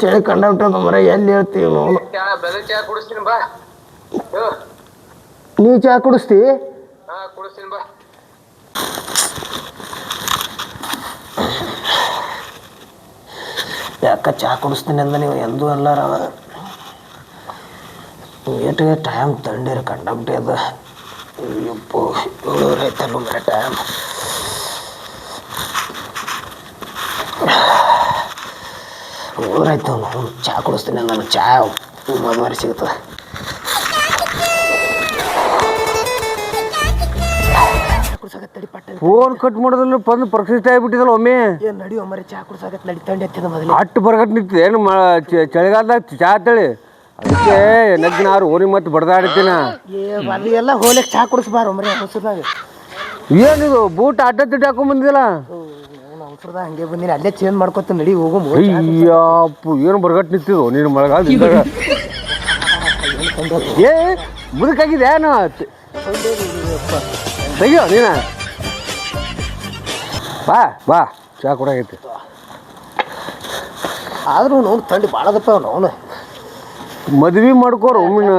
ಚಳಿ ಕಂಡಕ್ಟರ್ ಮರ ಎಲ್ಲಿ ಹೇಳ್ತೀವಿ ನಾನು ಚಾ ಕುಡಿಸ್ತೀನಿ ಬಾ. ನೀ ಚಾ ಕುಡಿಸ್ತಿ? ಹಾ ಕುಡಿಸ್ತೀನಿ ಬಾ. ಯಾಕ ಚಾ ಕುಡಿಸ್ತೀನಿ ಅಂದ ನೀವು? ಎಂದೂ ಎಲ್ಲಾರ ಏಟಿಗೆ ಟೈಮ್ ತಂಡಿರಿ ಕಂಡಬಿಟ್ಟೆ ಅದ. ಯಪ್ಪೋ ಏಳೂರು ಐತಲ್ಲ ಟೈಮ್ ಏಳುವರೆ ನಾವು ಚಾ ಕುಡಿಸ್ತೀನಿ. ನಾನು ಚಹಾ ಮರಿ ಸಿಗ್ತದೆ. ಪಟ್ಟ ಫೋನ್ ಕಟ್ ಮಾಡೋದಲ್ಲ ಬಂದು ಪ್ರಕೃತಿ ಆಗಿಬಿಟ್ಟಿದಲ್ಲ ಒಮ್ಮೆ. ಏನು ನಡಿಯೋ ಮರಿ ಚಾ ಕುಡ್ಸಾಕತ್ ನಡಿ. ತಂಡಿ ಹತ್ತಿದ ಮೊದಲು. ಅಟ್ಟು ಬರ್ಗಟ್ ನಿಂತಿದೆ. ಏನು ಚಳಿಗಾಲದಾಗ ಚಾ ತಳಿ? ಅದಕ್ಕೆ ನಗ್ನಾರು ಓನಿ ಮತ್ತೆ ಬಡ್ದಾಡ್ತೀನ ಏ ಅದು ಎಲ್ಲ ಹೋಲಿಕ್ ಚಾ ಕುಡಿಸ್ಬಾರ ಮರಿ ಏನು ಏನಿದು ಬೂಟ್ ಅಡ್ಡ ತಿಡ್ಡಿ ಹಾಕೊಂಡ್ ಬಂದಿಲ್ಲ ಅವಸರದಾಗ ಹಂಗೆ ಬಂದಿನಿ. ಅಲ್ಲೇ ಚೇಂಜ್ ಮಾಡ್ಕೊತ ನಡಿ ಹೋಗು ಅಯ್ಯಪ್ಪು ಏನು ಬರ್ಗಟ್ ನಿಂತಿದ್ವು ನೀನು ಮಳೆಗಾಲ ಏ ಮುದುಕಾಗಿದೆ ಏನು? ತೆಗಿಯೋ ನೀನ? ಬಾ ಬಾ ಚಾ ಕೊಡಾಗೈತಿ ಆದ್ರೂ ನೋಡು ತಂಡಿ ಭಾಳ ಅದಪ್ಪ ಅವನು ಮದ್ವೆ ಮಾಡ್ಕೋರು ಒಮ್ಮಿನ.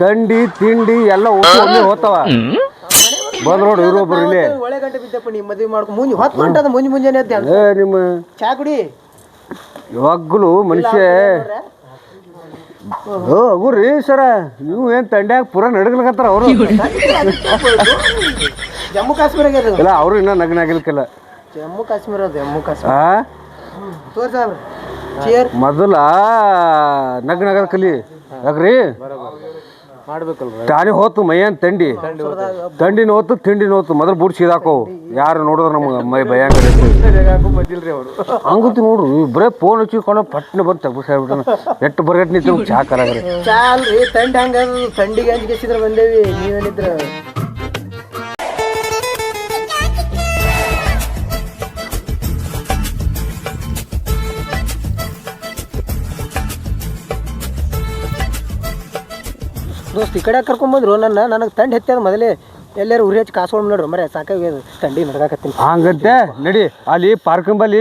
ತಂಡಿ ತಿಂಡಿ ಎಲ್ಲ ಒಮ್ಮೆ ಹೋಗ್ತಾವ. ಬಂದ್ ನೋಡು ಇರೋ ಒಬ್ರು ಇಲ್ಲಿ. ಒಳ್ಳೆ ಗಂಟೆ ಬಿದ್ದಪ್ಪ ನೀ ಮದುವೆ ಮಾಡ್ಕೊಂಡು ಮುಂಜೆ ಹೊತ್ತು ಗಂಟದ ಮುಂಜೆ ಮುಂಜಾನೆ ಎದ್ದೆ ಅಂತ. ಏ ನಿಮ್ಮ ಚಾ ಕುಡಿ. ಯಾವಾಗಲೂ ಮನುಷ್ಯ ಓ ಅಗುರಿ ಸರ ನೀವು ಏನು ತಂಡ್ಯಾಗ ಪೂರ ನಡಗ್ಲಕತ್ತಾರ ಅವರು? ಜಮ್ಮು ಕಾಶ್ಮೀರ ಆಗ್ಯದ ಇಲ್ಲ ಅವರು ಇನ್ನೂ ನಗ್ನ ಆಗಿಲ್ಕಿಲ್ಲ. ಜಮ್ಮು ಕಾಶ್ಮೀರ ಅದು ಜಮ್ಮು ಕಾಶ್ಮೀರ. ಆ? ತೋರ್ಸಾಬ್ರಿ ಚೇರ್ ಮೊದಲ ನಗ್ನ ಆಗದ ಕಲಿ ಯಾಕ್ರಿ ತಾನೇ ಹೋತು ಮೈಯನ್ ತಂಡಿ? ತಂಡಿನ ಹೋತು ತಿಂಡಿನ ಹೋತು. ಮೊದಲು ಬುಡ್ ಸೀದಾಕವು ಯಾರು ನೋಡಿದ್ರೆ ನಮ್ಗೆ ಮೈ ಭಯಂಕರ ಹಂಗತಿ ನೋಡ್ರಿ ಇಬ್ಬರೇ ಫೋನ್ ಹಚ್ಚಿಕೊಂಡು ಪಟ್ನ ಬಂದು ತಗ್ಬಿಸ್ ಆಗ್ಬಿಟ್ಟಾನ ಎಷ್ಟು ಬರ್ಗಟ್ ನಿಂತು ಚಾ ಕಲಾಗ್ರಿ ತಂಡಿ ಹಂಗ ತಂಡಿಗೆ ಅಂಜಿಗೆಸಿದ್ರೆ ಬಂದೇವಿ ನೀವೇನಿದ್ರ ದೋಸ್ತ್ ಈ ಕಡೆ ಕರ್ಕೊಂಬಂದ್ರು ನನ್ನ ನನಗೆ ತಂಡ ಹತ್ತದ ಮೊದಲೇ ಎಲ್ಲಾರು ಉರಿ ಹಚ್ಚಿ ಕಾಸ್ಕೊಂಡು ನೋಡ್ರಿ. ಮರೆ ಸಾಕಾಗಿ ತಂಡಿ ನಡ್ಗಾಕತ್ತೀನಿ. ಹಂಗಂತೆ ನಡಿ. ಅಲ್ಲಿ ಪಾರ್ಕಂಬಲ್ಲಿ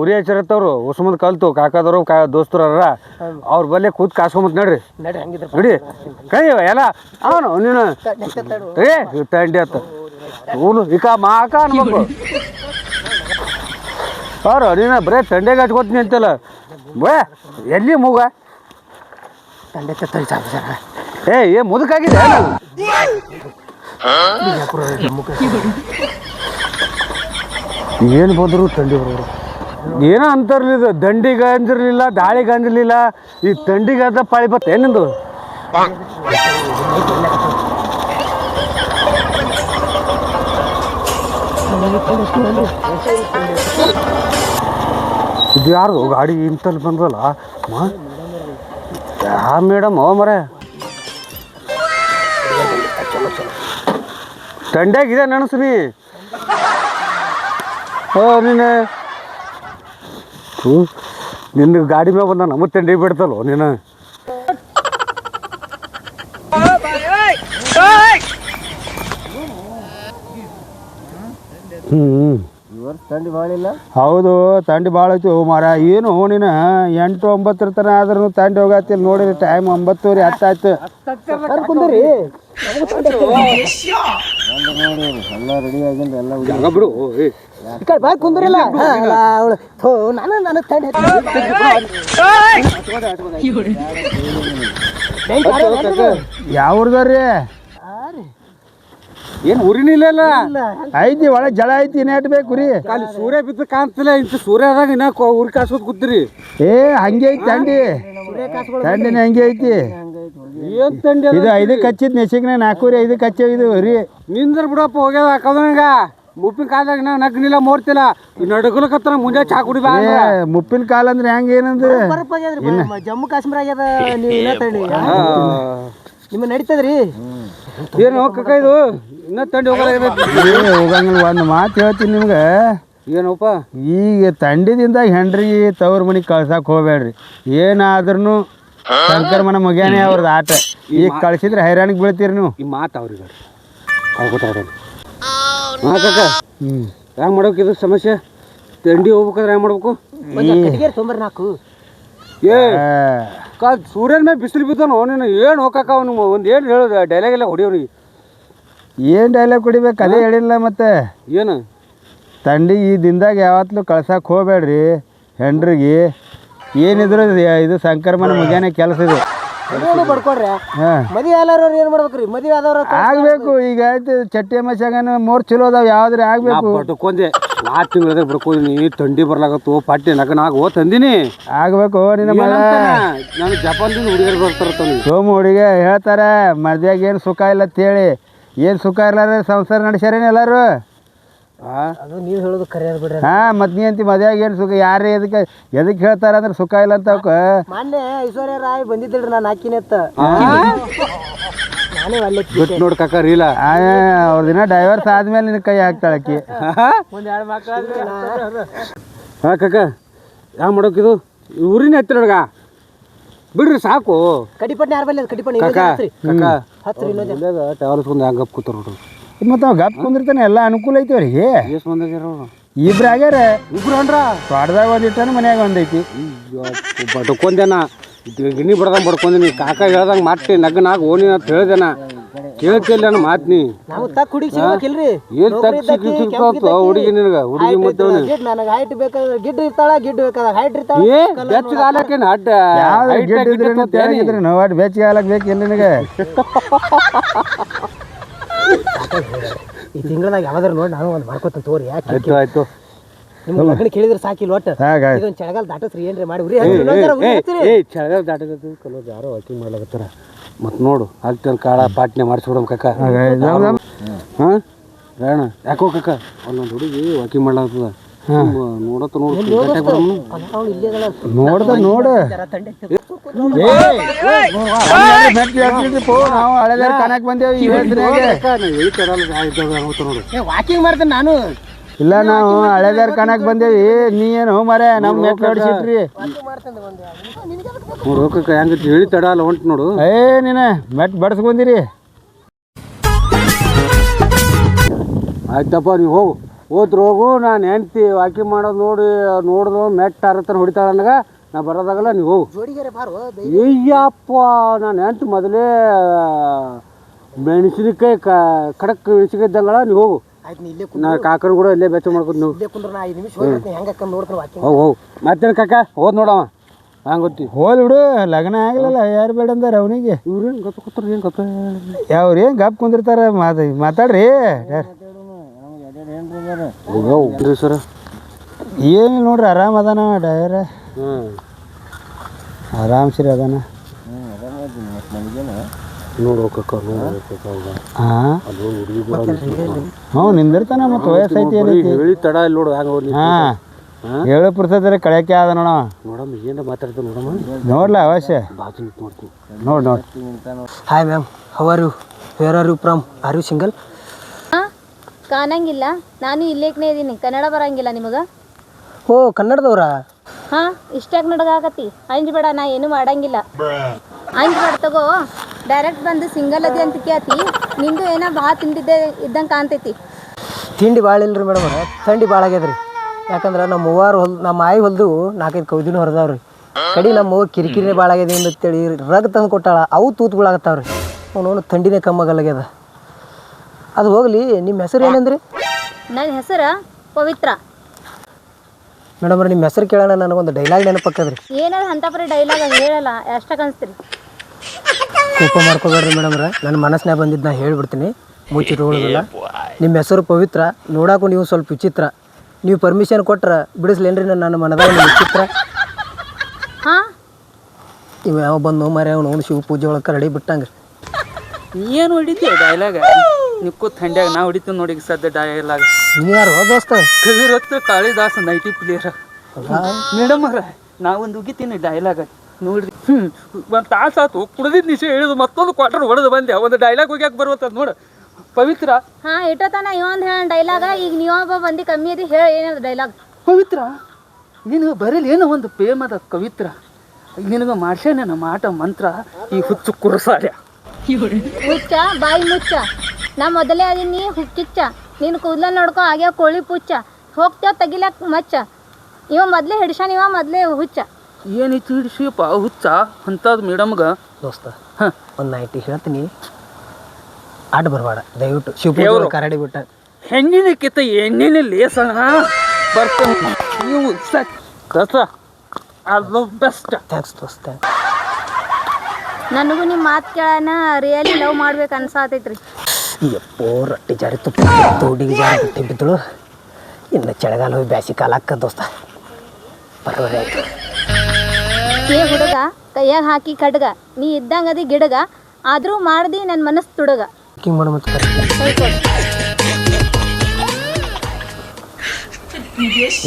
ಉರಿ ಹಚ್ಚಿರತ್ತವ್ರು. ಉಸ್ಮದ್ ಕಲ್ತು ಕಾಕಾದವ್ರು ಕಾ ದೋಸ್ತರರ ಅವ್ರ ಬಲ್ಲಿ ಕೂತ್ ಕಾಸ್ಕೊಂಬತ್ ನಡ್ರಿ. ನಡಿ ಹಂಗಿದ್ರ ನಡಿ. ಕೈ ಎಲ್ಲ ಅವನು ನೀನು. ಏ ತಂಡಿ ಆತ ಊನು ಇಕ ಮಾಕ ಅನ್ಬೇಕು ಅವ್ರು ನೀನು ಬರೇ ತಂಡೆಗೆ ಹಚ್ಕೋತೀನಿ ಅಂತಲ್ಲ. ಬೇ ಎಲ್ಲಿ ಮೂಗ? ತಂಡೆ ಹತ್ತದ ಸಾಕು ಏ ಏ ಮುದುಕಾಗಿದೆ. ಏನು ಬಂದರು ತಂಡಿ ಬರೋರು ಏನೋ ಅಂತಾರಲಿಲ್ಲ. ದಂಡಿಗೆ ಅಂದಿರ್ಲಿಲ್ಲ ದಾಳಿಗೆ ಅಂದಿರ್ಲಿಲ್ಲ ಈ ತಂಡಿಗಾದ ಅದ ಪಾಳಿ ಬತ್ತ ಏನಿಂದು ಇದು ಯಾರು ಗಾಡಿ ಇಂತಲ್ಲಿ ಬಂದ್ವಲ್ಲ? ಯಾ ಮೇಡಮ್ ಅವ ಮರ. ತಂಡ್ಯಾಗಿದೆ ನೆನಸು ನೀ ಓ ನೀನು. ಹ್ಞೂ ನಿನ್ನ ಗಾಡಿ ಮೇಲೆ ಬಂದ ನಮ್ಮ ತಂಡಿ ಬಿಡ್ತಲ್ಲೋ ನೀನು? ಹ್ಞೂ ತಂಡಿ ಭಾಳಿಲ್ಲ ಹೌದು ತಂಡಿ ಭಾಳ ಐತಿ ಮಾರ ಏನು ನೀನು? ಎಂಟು ಒಂಬತ್ತರ ತನ ಆದ್ರೂ ತಂಡಿ ಹೋಗತ್ತಿಲ್ಲ ನೋಡಿರಿ ಟೈಮ್ ಒಂಬತ್ತುವರೆ ಹತ್ತಾಯ್ತು. ಕುಂದ್ರಿ ಎಲ್ಲ ರೆಡಿ ಆಗಿಂದ ಎಲ್ಲ ಬಿಡು ಏ ಈ ಕಡೆ ಬಾಯ್ ಕುಂದ್ರಲ್ಲ ಅವಳು ಥೋ ನಾನು ನನಗೆ ತಂಡಿ ಯಾವ್ರದ್ರಿ ಏನು ಉರಿನಿಲ್ಲ ಐತಿ ಒಳಗೆ ಜಳ ಐತಿ ನೆಟ್ ಬೇಕು ರೀ ಅಲ್ಲಿ ಸೂರ್ಯ ಬಿದ್ದು ಕಾಣ್ತಿಲ್ಲ ಇಂತ ಸೂರ್ಯದಾಗ ಇನ್ನ ಉರಿ ಕಾಸೋದ್ ಕೂತ್ರಿ ಏ ಹಂಗೆ ಐತಿ ತಂಡಿ ತಂಡಿನ ಹಂಗೆ ಐತಿ ಏನ್ ಇದು ಐದಕ್ಕೆ ಹಚ್ಚಿದ್ ನೆಸಿಗ್ನ ನಾಲ್ಕೂರಿ ಐದಕ್ಕೆ ಹಚ್ಚೇವ್ ಇದು ರೀ. ನಿಂದ್ರ ಬಿಡಪ್ಪ ಹೋಗ್ಯದ ಹಾಕೋದಂಗ ಮುಪ್ಪಿನ ಕಾಲದಾಗ ನಾ ನಗ್ನಿಲ್ಲ ಮೋರ್ತಿಲ್ಲ ನಡಗಲಕತ್ತ ಮುಂದೆ ಚಾ ಕುಡಿಬಾ ಮುಪ್ಪಿನ ಕಾಲ ಅಂದ್ರೆ ಹೆಂಗ ಏನಂದ್ರೆ ಜಮ್ಮು ಕಾಶ್ಮೀರ ಆಗ್ಯದ ನೀವು ಇನ್ನ ತಂಡಿ. ನಿಮ್ಮ ನಡೀತದ್ರಿ? ಏನು ಕಕ್ಕ ಇದು? ಇನ್ನ ತಂಡಿ ಹೋಗಂಗಿಲ್ಲ ಒಂದು ಮಾತು ಹೇಳ್ತೀನಿ ನಿಮ್ಗೆ. ಏನಪ್ಪ ಈಗ ತಂಡಿದಿಂದ ಹೆಂಡ್ರಿಗೆ ತವ್ರ ಮನೆಗೆ ಕಳ್ಸಕ್ಕೆ ಹೋಗ್ಬೇಡ್ರಿ ಏನಾದ್ರೂ ಶಂಕರ ಮನ ಮುಗ್ಯಾನೆ ಅವ್ರದ್ದು ಆಟ. ಈಗ ಕಳ್ಸಿದ್ರೆ ಹೈರಾಣಿಗೆ ಬೀಳ್ತೀರಿ ನೀವು. ಈ ಮಾತು ಅವ್ರಿಗೆ ಕಳ್ಕೊತಾವ್ರೆ ಹಾಂ ಹ್ಞೂ ಹೆಂಗೆ ಮಾಡ್ಬೇಕು ಇದು ಸಮಸ್ಯೆ? ತಿಂಡಿ ಹೋಗ್ಬೇಕಾದ್ರೆ ಹೆಂಗೆ ಮಾಡ್ಬೇಕು? ಕಟ್ಟಿಗೆ ತೊಂಬರ್ ನಾಲ್ಕು. ಏ ಕಾ ಸೂರ್ಯನ ಮೇಲೆ ಬಿಸಿಲು ಬಿದ್ದಾನು ನೀನು ಏನು ಹೋಗಕ್ಕ ಅವನು? ಒಂದು ಏನು ಹೇಳೋದು ಡೈಲಾಗ್ ಎಲ್ಲ ಹೊಡಿಯೋನಿಗೆ ಏನು ಡೈಲಾಗ್ ಕುಡಿಬೇಕು ಅದೇ ಹೇಳಿಲ್ಲ ಮತ್ತೆ. ಏನು? ತಂಡಿ ಈ ದಿನದಾಗ ಯಾವತ್ತೂ ಕಳ್ಸಕ್ಕೆ ಹೋಗ್ಬೇಡ್ರಿ ಹೆಂಡ್ರಿಗೆ. ಏನಿದ್ರು ಇದು- ಸಂಕ್ರಮಣ ಮುಗಿಯಾನೆ ಕೆಲಸ ಇದು. ಮದುವೆ ಬಡ್ಕೊಡ್ರಿ ಹಾಂ. ಮದುವೆ ಆದವ್ರು ಏನು ಮಾಡ್ಬೇಕ್ರಿ? ಮದುವೆ ಆದವ್ರ ಆಗ್ಬೇಕು ಈಗ ಆಯ್ತು ಚಟ್ಟಿ ಮಸಾಗನ ಮೂರು ಚಲೋ ಅದಾವ ಯಾವ್ದ್ರಿ ಆಗ್ಬೇಕು. ಬಡ್ಕೊಂಡೆ ನಾಲ್ಕು ತಿಂಗಳದಾಗ ಬಡ್ಕೊಂದಿನಿ ಥಂಡಿ ಬರ್ಲಾಗತ್ತು ಪಟ್ಟಿ ನಗ ನಾಗ ಓ ತಂದಿನಿ ಆಗ್ಬೇಕು ನಿನ್ನ ಮಗ ನಾನು ಜಪಾನ್ದಿಂದ ಹುಡುಗಿಯರು ಬರ್ತಾರ ಸೋಮು ಹುಡುಗ ಹೇಳ್ತಾರೆ ಮದ್ಯಾಗ ಏನು ಸುಖ ಇಲ್ಲ ಅಂತೇಳಿ ಏನು ಸುಖ ಇರ್ಲಾರ ಸಂಸಾರ ನಡೆಸ್ಯಾರೇನು ಎಲ್ಲರೂ? ಅದು ನೀವು ಹೇಳೋದು ಕರೆಯೋದು ಬಿಡ್ರಿ. ಹಾ ಮತ್ತೆ ನೀ ಅಂತಿ ಮದ್ಯಾಗ ಏನು ಸುಖ? ಯಾರೇ ಎದಕ್ಕೆ ಎದಕ್ಕೆ ಹೇಳ್ತಾರ ಅಂದ್ರೆ ಸುಖ ಇಲ್ಲ ಅಂತ ಅವಕ್ಕೆ ಮೊನ್ನೆ ಐಶ್ವರ್ಯ ರಾಯ್ ಬಂದಿದ್ದಿಲ್ರಿ ನಾನು ಹಾಕಿನತ್ತ ನಾನೇ ಅಲ್ಲೇ ಬಿಟ್ಟು ನೋಡಿ ಕಾಕ ರೀಲ. ಅವ್ರ ದಿನ ಡೈವರ್ಸ್ ಆದ್ಮೇಲೆ ನಿನ್ನ ಕೈ ಹಾಕ್ತಾಳೆ ಆಕಿ. ಹಾ? ಕಾಕ ಯಾವ ಮಾಡೋಕಿದು ಊರಿನ ಹತ್ತಿರ ಹುಡುಗ ಬಿಡ್ರಿ ಸಾಕು. ಕಡಿಪಟ್ನೆ ಯಾರ ಬಲ್ಲಿ ಕಡಿಪಟ್ನೆ ಕಾಕ ಹತ್ರಿ ಕಾಕ. ಹತ್ರಿ ಇನ್ನೊಂದು ಟವಲ್ಸ್ಕೊಂಡು ಹಂಗೆ ಕೂತಾರ ನೋಡ್ರಿ. ಮತ್ತು ಅವ್ ಗಪ್ ಕುಂದಿರ್ತಾನೆ ಎಲ್ಲ ಅನುಕೂಲ ಐತಿ ಅವ್ರಿಗೆ. ಎಷ್ಟು ಅವ್ರು? ಇಬ್ರು ಆಗ್ಯಾರ. ಇಬ್ರು ಅಂದ್ರ? ತೋಟದಾಗ ಒಂದಿಟ್ಟಾನ ಮನ್ಯಾಗ ಒಂದೈತಿ ಬಡ್ಕೊಂದೇನ? ಗಿಣಿ ಬಡ್ದಂಗೆ ಬಡ್ಕೊಂದಿನಿ ಕಾಕ ಹೇಳ್ದಂಗೆ ಮಾಡ್ತಿ ನಗ್ ನಾಗ ಓನಿ ಅಂತ ಹೇಳ್ದೇನ. ಕೇಳ್ತಿಲ್ಲ ನನ್ನ ಮಾತ್ನಿ ನೀ. ನಾವು ತಕ್ಕ ಹುಡುಗಿ ಸಿಗಬೇಕಿಲ್ರಿ? ಏನ್ ತಕ್ಕ ಹುಡುಗಿ ನಿನಗ ಹುಡುಗಿ ಮತ್ತೆ ನನಗೆ ಹೈಟ್ ಬೇಕಾದ್ರೆ ಗಿಡ್ ಇರ್ತಾಳ ಗಿಡ್ ಬೇಕಾದಾಗ ಹೈಟ್ ಇರ್ತಾಳ. ಏ ಬೆಚ್ಚಗ ಹಾಲಕ್ಕೇನು ಅಡ್ಡ? ಗಿಡ್ ಇದ್ರೆ ಹಾಲಕ್ ಬೇಕಿಲ್ಲ ನಿನಗೆ? ಈ ತಿಂಗಳದಾಗ ಯಾವ್ದಾರು ನೋಡಿ ನಾನು ಒಂದು ಮಾಡ್ಕೊತೀನಿ ತೋರಿ ಯಾಕೆ ಆಯ್ತು ಆಯ್ತು. ನಿಮ್ಗೆ ಲಗ್ನ ಕೇಳಿದ್ರೆ ಸಾಕಿಲ್ಲ ಒಟ್ಟು. ಹಾಗಾಗಿ ಇದೊಂದು ಚಳಗಾಲ ದಾಟಸ್ರಿ ಏನ್ರಿ ಮಾಡಿ ಉರಿ ಏ, ಹಚ್ರಿ, ಇನ್ನೊಂದ್ ಜರ ಉರಿ. ಏ ಚಳಗಾಲ ದಾಟಕತ್ತಿ ಕೆಲವ್ರು ಯಾರೋ ವಾಕಿಂಗ್ ಮಾಡ್ಲಾಕತ್ತಾರ. ಮತ್ತೆ ನೋಡು ಹಾಕ್ತಾನ ಕಾಳ ಪಾಟ್ನೆ ಮಾಡಿಸ್ಬಿಡಮ್ ಕಕ್ಕ ಹಾ? ರಣ ಯಾಕೋ ಕಕ್ಕ ಒಂದೊಂದು ಹುಡುಗಿ ವಾಕಿಂಗ್ ಮಾಡ್ಲಾಕತ್ತದ ನೋಡತ್ತ ನೋಡು ಅವ್ನು ಇಲ್ಲೇ ನೋಡ್ದ ನೋಡು. ಜರ ತಂಡೆ ಕನಕ್ ಬಂದೇವಿ ವಾಕಿಂಗ್ ಮಾಡ್ತೇನೆ ನಾನು ಇಲ್ಲ ನಾವು ಹಳೆದಾರ ಕಣಕ್ ಬಂದೇವಿ ನೀ ಏನು ಮರೆ ನಮ್ಮ ಮೆಟ್ ನೋಡ್ಸಿಟ್ರಿ ಹೆಂಗೈತಿ ಹೇಳಿ ತಡ ಅಲ್ಲ ಹೊಂಟ್ ನೋಡು ಏ ನೀನ ಮೆಟ್ ಬಡ್ಸ್ ಬಂದಿರಿ ಆಯ್ತಪ್ಪ ನೀವು ಹೋಗು ಹೋದ್ರು ಹೋಗು ನಾನು ಹೆಂಡ್ತಿ ವಾಕಿಂಗ್ ಮಾಡೋದು ನೋಡಿ ನೋಡಿದ್ರು ಮೆಟ್ ಅರತನ ಹೊಡಿತಾಳ ನನಗ ನಾ ಬರೋದಾಗಲ್ಲ ನೀವು? ಹೋಗು ಜೋಡಿಗೆರೆ ಬಾರು ಅಯ್ಯಪ್ಪ ನಾನು ಎಂತ ಮೊದಲೇ ಮೆಣಸಿನಕಾಯಿ ಕ ಖಡಕ್ ಮೆಣಸಿನಕಾಯಿ ಇದ್ದಂಗಳ ನೀವು? ಹೋಗು ಆಯ್ತು ನೀ ಇಲ್ಲೇ ನಾ ಕಾಕನ ಕೂಡ ಇಲ್ಲೇ ಬೆಚ್ಚ ಮಾಡ್ಕೊಂಡು ನೀವು. ಇಲ್ಲೇ ಕುಂದ್ರ ನಾ ಐದು ನಿಮಿಷ ಹೆಂಗೆ ಅಕ್ಕ ನೋಡ್ತೀನಿ ವಾಕಿಂಗ್ ಹೋಗು ಹೋಗು. ಮತ್ತೇನು ಕಾಕ? ಹೋದ್ ನೋಡವ. ಹಂಗೆ ಗೊತ್ತಿ? ಹೋಲ್ ಬಿಡು ಲಗ್ನ ಆಗಲಿಲ್ಲ ಯಾರು ಬೇಡ ಅಂದಾರ ಅವನಿಗೆ. ಇವ್ರೇನು ಗೊತ್ತ ಕೂತ್ರ ಏನು ಗೊತ್ತ ಅವ್ರು ಏನು ಗಪ್ ಕುಂದಿರ್ತಾರ ಮಾತ ಮಾತಾಡ್ರಿ. ಸರ ಏನು ನೋಡ್ರಿ ಆರಾಮ್ ಅದಾನ ಡೈವರ ಹ್ಞೂ ಆರಾಮ್ ಸಿರಿ ಅದಾನ? ನೋಡು ಕಾಕ ನೋಡು ಕಾಕ ಹಾಂ? ಅದು ಹುಡುಗಿ ಹ್ಞೂ ನಿಂದಿರ್ತಾನ ಮತ್ತು ವಯಸ್ಸೈತಿ ಹೇಳಿ ತಡ ಇಲ್ಲಿ ನೋಡು ಹಂಗೆ ಹೋಗಿ ಹಾಂ. ಏಳು ಪುರ್ತದ್ರೆ ಕಳೆಕೆ ಆದ ನೋಡವ. ನೋಡಮ್ಮ ಏನು ಮಾತಾಡ್ತಾನೆ ನೋಡಮ್ಮ? ನೋಡ್ಲ ಅವಶ್ಯ? ನೋಡ್ ನೋಡ್. Hi ma'am how are you where are you from are you single ಹಾ ಕಾಣಂಗಿಲ್ಲ. ನಾನು ಇಲ್ಲೇಕ್ನೇ ಇದೀನಿ. ಕನ್ನಡ ಬರಂಗಿಲ್ಲ ನಿಮಗ? ಓ ಕನ್ನಡದವ್ರಾ? ಹಾ ಇಷ್ಟಾಗ ನಡಗಾಕತಿ. ಅಂಜ್ಬೇಡ ನಾ ಏನು ಮಾಡಂಗಿಲ್ಲ. ಅಂಜ್ಬೇಡ ತಗೋ ಡೈರೆಕ್ಟ್ ಬಂದು ಸಿಂಗಲ್ ಅದಿ ಅಂತ ಕೇಳ್ತಿ. ನಿಂದು ಏನೋ ಭಾಳ ತಿಂದಿದ್ದೆ ಇದ್ದಂಗೆ ಕಾಣ್ತೈತಿ. ತಿಂಡಿ ಭಾಳ ಇಲ್ರಿ ಮೇಡಮ್ ಥಂಡಿ ಭಾಳ ಆಗ್ಯದ್ರಿ. ಯಾಕಂದ್ರೆ ನಮ್ಮ ಮೂವಾರು ಹೊಲ್ ನಮ್ಮ ಆಯಿ ಹೊಲ್ದು ನಾಲ್ಕೈದು ಕೌದಿನೂ ಹೊರದಾವ್ರಿ. ಕಡಿ ನಮ್ಮ ಮೂವ ಕಿರಿಕಿರಿನೇ ಭಾಳ ಆಗ್ಯದ ಅಂತೇಳಿ ರಗ್ ತಂದು ಕೊಟ್ಟಾಳ. ಅವು ತೂತ್ಗಳಾಗತ್ತಾವ್ರಿ ಅವನು ಥಂಡಿನೇ ಕಮ್ಮಗಲ್ಲಾಗ್ಯದ ಅದು ಹೋಗಲಿ ನಿಮ್ಮ ಹೆಸರು ಏನಂದ್ರಿ? ನನ್ನ ಹೆಸರು ಪವಿತ್ರ. ಮೇಡಮ್ ನಿಮ್ಮ ಹೆಸರು ಕೇಳೋಣ ನನಗೊಂದು ಡೈಲಾಗ್ ನೆನಪಕ್ಕದ್ರಿ ಏನಾರ ಅಂತಪರಿ ಡೈಲಾಗ್ ಹೇಳಲ್ಲ ಎಷ್ಟಕ್ಕೆ ಅನ್ಸ್ತೀರಿ ಕೋಪ ಮಾಡ್ಕೋಬೇಡ್ರಿ ಮೇಡಮ್ರ ನನ್ನ ಮನಸ್ಸಿನಾಗ ಬಂದಿದ್ದು ನಾ ಹೇಳ್ಬಿಡ್ತೀನಿ ಮುಚ್ಚಿಟ್ಕೊಳ್ಳೋದಿಲ್ಲ ನಿಮ್ಮ ಹೆಸರು ಪವಿತ್ರ ನೋಡಾಕು ನೀವು ಸ್ವಲ್ಪ ವಿಚಿತ್ರ. ನೀವು ಪರ್ಮಿಷನ್ ಕೊಟ್ರೆ ಬಿಡಿಸ್ಲೇನ್ರಿ ನನ್ನ ನನ್ನ ಮನದಾಗ ಒಂದು ವಿಚಿತ್ರ. ಹಾ? ಇವ ಯಾವ ಬಂದು ಮರೆ ಅವನು ಅವ್ನು ಶಿವ ಪೂಜೆ ಒಳಗೆ ರೆಡಿ ಬಿಟ್ಟಂಗೆ ಏನು ಹೊಡಿತೀವಿ ಡೈಲಾಗ ನಿಕ್ಕು ಥಂಡ್ಯಾಗ ನಾ ಹೊಡಿತೀನಿ ನೋಡಿ ಈಗ ಸದ್ಯ ಡೈಲಾಗ್ ನೀ ಯಾರು ದೋಸ್ತ? Kaviratna Kalidasa nighty player madam ಅವ್ರ ನಾ ಒಂದು ಉಗಿತೀನಿ ಡೈಲಾಗ ನೋಡ್ರಿ. ಹ್ಮ್ ಒಂದು ತಾಸು ಆತು ಕುಡ್ದಿದ್ದು ನಿಶೆ ಹೇಳಿದು ಮತ್ತೊಂದು ಕ್ವಾರ್ಟರ್ ಹೊಡೆದು ಬಂದೆ. ಒಂದು ಡೈಲಾಗ್ ಹೋಗ್ಯಾಕ ಬರುವಂತ ನೋಡು. ಪವಿತ್ರ? ಹಾ ಇಟ್ಟೋತನ ಇವೊಂದು ಹೇಳ ಡೈಲಾಗ ಈಗ ನೀವೊಬ್ಬ ಬಂದು ಕಮ್ಮಿ ಅದಿ ಹೇಳ ಏನದು ಡೈಲಾಗ್ ಪವಿತ್ರ? ನಿನಗೆ ಬರಲಿ ಏನೋ ಒಂದು ಪ್ರೇಮದ ಕವಿತ್ರ? ನಿನಗೆ ಮಾಡ್ಸ್ಯಾನ ನಮ್ಮ ಆಟ ಮಂತ್ರ? ಈ ಹುಚ್ಚು ಕುರುಸಾರ್ಯ ಮುಚ್ಚ ಬಾಯಿ ಮುಚ್ಚ. ನಾ ಮೊದಲೇ ಅದೀನಿ ಹುಕ್ಕಿಚ್ಚ. ನೀನು ಕೂದಲ ನೋಡ್ಕೊ ಆಗ್ಯಾವ ಕೋಳಿ ಪುಚ್ಚ. ಹೋಗ್ತೇವ ತೆಗಿಲಕ್ ಮಚ್ಚ. ಇವ ಮೊದ್ಲೇ ಹಿಡ್ಸಾನ ಇವ ಮೊದ್ಲೇ ಹುಚ್ಚ. ಏನು ಇತ್ತು ಹಿಡಿಸಿಯಪ್ಪ ಹುಚ್ಚ? ಅಂಥದ್ದು ಮೇಡಮ್ಗ ದೋಸ್ತ ಹಾಂ. ಒಂದು ನೈಟಿ ಹೇಳ್ತೀನಿ. ಆಟ ಬರಬೇಡ ದಯವಿಟ್ಟು ಶಿವಪುರ ಕರಡಿ ಬಿಟ್ಟ. ಹೆಣ್ಣಿನ ಕಿತ್ತ ಹೆಣ್ಣಿನ ಲೇಸಣ? ಬರ್ತೀನಿ. ನೀವು ಸಕ್ ದೋಸ್ತ ಅದು ಬೆಸ್ಟ್ ಥ್ಯಾಂಕ್ಸ್ ದೋಸ್ತ ನನಗೂ ನಿಮ್ಮ ಮಾತು ಕೇಳನ ರಿಯಲಿ ಲವ್ ಮಾಡ್ಬೇಕು ಅನ್ಸಾತೈತ್ರಿ. ಯಪ್ಪೋ ರೊಟ್ಟಿ ಜಾರಿ ತುಪ್ಪ ತೋಡಿಗೆ ಜಾರಿ ಬಿಟ್ಟು ಬಿದ್ದಳು ಇನ್ನು ಚಳಿಗಾಲ ಹೋಗಿ ಬ್ಯಾಸಿ ಕಾಲ ಹಾಕ ದೋಸ್ತ. ಪರವಾಗಿ ಆಯ್ತು ಏ ಹುಡುಗ ಕೈಯಾಗ ಹಾಕಿ ಕಡ್ಗ. ನೀ ಇದ್ದಂಗ ಅದಿ ಗಿಡಗ ಆದ್ರೂ ಮಾಡ್ದಿ ನನ್ನ ಮನಸ್ಸು ತುಡಗ. ಹಿಂಗೆ ಮಾಡೋ ಮತ್ತೆ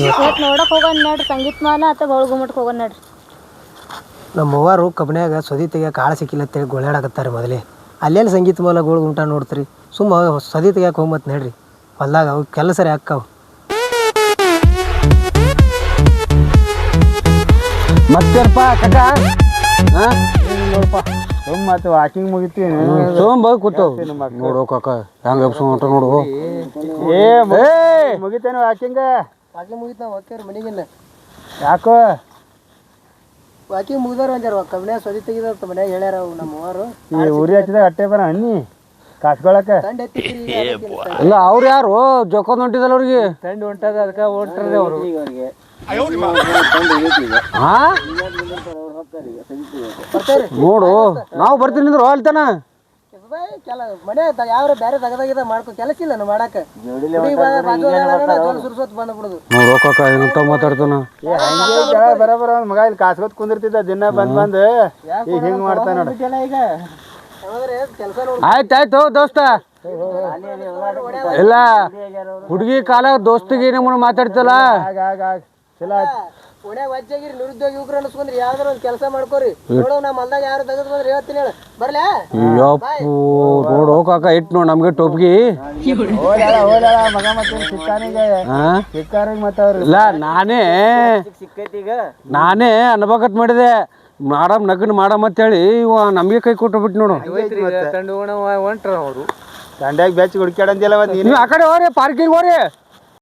ಇವತ್ತು ನೋಡಕ್ ಹೋಗೋಣ ನೋಡ್ರಿ ಸಂಗೀತ ಮಾಲ ಅಥವಾ ಗೋಳ್ಗುಮಟ್ಗೆ ಹೋಗೋಣ ನೋಡ್ರಿ. ನಮ್ಮ ಅವ್ವಾರು ಕಬ್ಬಿನ್ಯಾಗ ಸದಿ ತೆಗಿಯಕ್ಕೆ ಆಳ ಸಿಕ್ಕಿಲ್ಲ ಅಂತೇಳಿ ಗೋಳಾಡಕತ್ತಾರೆ ಮೊದಲೇ. ಅಲ್ಲೆಲ್ಲಿ ಸಂಗೀತ ಮೂಲ ಗೋಳು ಗುಂಟ ನೋಡ್ತೀರಿ? ಸುಮ್ಮ ಸದಿ ತೆಗಿಯಕ್ಕೆ ಹೋಗ್ಮತ್ ನೋಡ್ರಿ. ಹೊಲ್ದಾಗ ಅವು ಕೆಲಸ ರೀ ಅಕ್ಕವು. ಮತ್ತೇನಪ್ಪ ನೋಡಪ್ಪ ಸುಮ್ಮ ಮತ್ತೆ ವಾಕಿಂಗ್ ಮುಗಿತೀನಿ. ಸೋಮ್ ಬಗ್ ಕೂತಾವ್ ನೋಡು ಕಾಕ ಹೆಂಗ ಹೊಂಟ ನೋಡು. ಏ ಮುಗಿತೇನೆ ವಾಕಿಂಗ್ ವಾಕಿಂಗ್ ಮುಗಿತ ಹೋಗ್ತೇವ್ರಿ ಮನೆಗಿನ್ನ. ಯಾಕೋ? ವಾಕಿಂಗ್ ಮುಗಿದಾರ ಅಂದ್ಯಾರ ಕಮ್ಮಿ ಸದಿ ತೆಗಿದಾರ ಮನ್ಯಾಗ ಹೇಳ್ಯಾರ ಅವು ನಮ್ಮ ಅವರು ಈ ಉರಿ ಹಚ್ಚಿದಾಗ ಅಟ್ಟೆ ಬರ ಅನ್ನಿ ಕಾಸ್ಕೊಳಕ ಕಂಡು ಎತ್ತಿಕ್ರಿ ಇಲ್ಲ ಅವ್ರು ಯಾರು? ಜೊಕೊಂಡ್ ಹೊಂಟಿದಲ್ಲ ಅವ್ರಿಗೆ? ತಂಡ ಹೊಂಟದ ಅದಕ್ಕೆ ಹೊಂಟ್ರಿ ಅವರು. ಹಾ? ನೋಡು ನಾವು ಬರ್ತೀನಿ ನಿಂದ್ರು ಅಲ್ತಾನ ಕೆಲ ಮನೆ ಯಾವ ಬೇರೆ ತಗದಾಗಿದ ಮಾಡ್ಕೊ ಕೆಲಸ ಇಲ್ಲ ಮಾಡಕ ಮಾಡಾಕ ಸುರ್ಸೋತ್ ಬಂದ್ ಬಿಡುದು ನೋಡು ಕಾಕ ಏನಂತ ಮಾತಾಡ್ತಾನ? ಬರಬರ ಮಗ ಇಲ್ಲಿ ಕಾಸ್ಕೊತ್ ಕುಂದಿರ್ತಿದ್ದ ದಿನ ಬಂದ್ ಬಂದ್. ಈಗ ಹಿಂಗ್ ಮಾಡ್ತಾನ ನೋಡಿ. ಆಯ್ತಾಯ್ತು ದೋಸ್ತ. ಇಲ್ಲ, ಹುಡುಗಿ ಕಾಲ ದೋಸ್ತಿಗೆ ನಮ್ಮನ್ನ ಮಾತಾಡ್ತಲ್ಲ? ನೋಡು ನಮ್ಗೆ ಟೊಪ್ಗಿ. ಇಲ್ಲ, ನಾನೇ ನಾನೇ ಅನ್ಬೇಕತ್ ಮಾಡಿದೆ. ಮಾಡಮ್ ನಗನ್ ಮಾಡಮ್ ಅಂತೇಳಿ ಇವ ನಮಗೆ ಕೈ ಕೊಟ್ಟು ಬಿಟ್ಟು ನೋಡು. ತಂಡ ಹೊಂಟ್ರ ಅವರು. ದಂಡ್ಯಾಗ ಬೆಚ್ಚ ಹುಡ್ಕ್ಯಾಡಂದಿಲ್ಲ ಒಂದ್ ನೀನು. ನೀವು ಆ ಕಡೆ ಹೋರಿ ಪಾರ್ಕಿಂಗ್ ಹೋರಿ